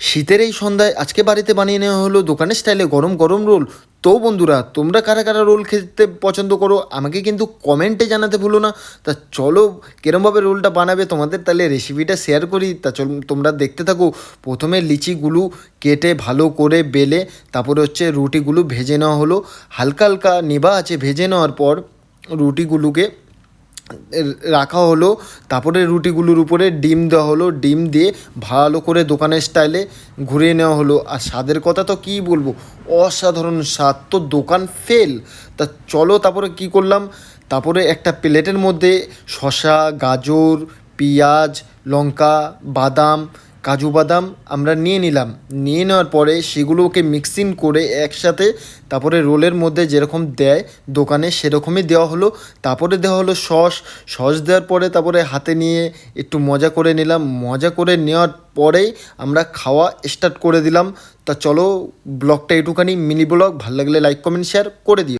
শীতের এই সন্ধ্যায় আজকে বাড়িতে বানিয়ে নেওয়া হলো দোকানের স্টাইলে গরম গরম রোল। তো বন্ধুরা, তোমরা কারা কারা রোল খেতে পছন্দ করো আমাকে কিন্তু কমেন্টে জানাতে ভুলো না। তা চলো, কিরমভাবে রোলটা বানাবে তোমাদের তাহলে রেসিপিটা শেয়ার করি। তা চল, তোমরা দেখতে থাকো। প্রথমে লিচিগুলো কেটে ভালো করে বেলে, তারপরে হচ্ছে রুটিগুলো ভেজে নেওয়া হলো। হালকা হালকা নেবা আছে ভেজে নেওয়ার পর রুটিগুলোকে রাখা হলো, তারপরে রুটিগুলোর উপরে ডিম দেওয়া হলো, ডিম দিয়ে ভালো করে দোকানের স্টাইলে ঘুরিয়ে নেওয়া হলো। আর স্বাদের কথা তো কী বলব, অসাধারণ স্বাদ। তো দোকান ফেল তা চলো তারপরে কি করলাম, তারপরে একটা প্লেটের মধ্যে শশা গাজর, পেঁয়াজ, লঙ্কা, বাদাম কাজু বাদাম আমরা নিয়ে নিলাম। নিয়ে নেওয়ার পরে সেগুলোকে মিক্সিং করে একসাথে তারপরে রোলের মধ্যে যেরকম দেয় দোকানে সেরকমই দেওয়া হলো। তারপরে দেওয়া হলো সস। সস দেওয়ার পরে তারপরে হাতে নিয়ে একটু মজা করে নিলাম। মজা করে নেওয়ার পরেই আমরা খাওয়া স্টার্ট করে দিলাম। তা চলো ব্লগটা একটুখানি মিনি ব্লগ। ভালো লাগলে লাইক কমেন্ট শেয়ার করে দিও।